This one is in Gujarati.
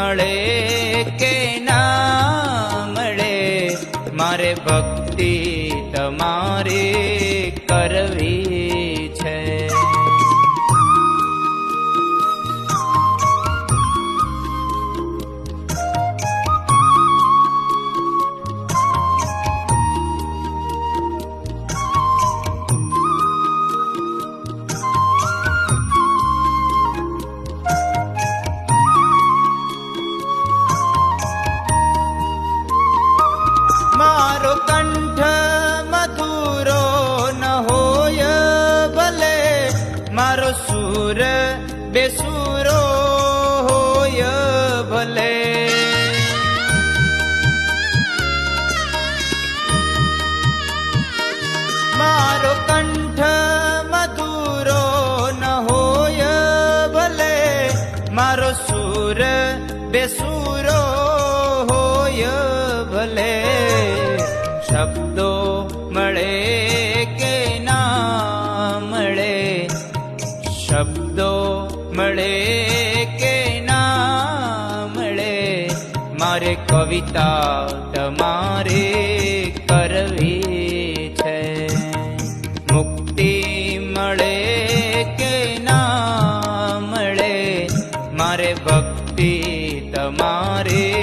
મળે કે ના મળે? મારે ભક્તિ તમારે કરવી મારો કંઠ મધુરો ન હોય ભલે, મારો સુર બેસુરો હોય ભલે. મારો કંઠ મધુરો ન હોય ભલે, મારો સુર બેસુરો હોય ભલે. શબ્દો મળે કે ના મળે? શબ્દો મળે કે ના મળે? મારે કવિતા તમારે કરવી છે. મુક્તિ મળે કે ના મળે? મારે ભક્તિ તમારે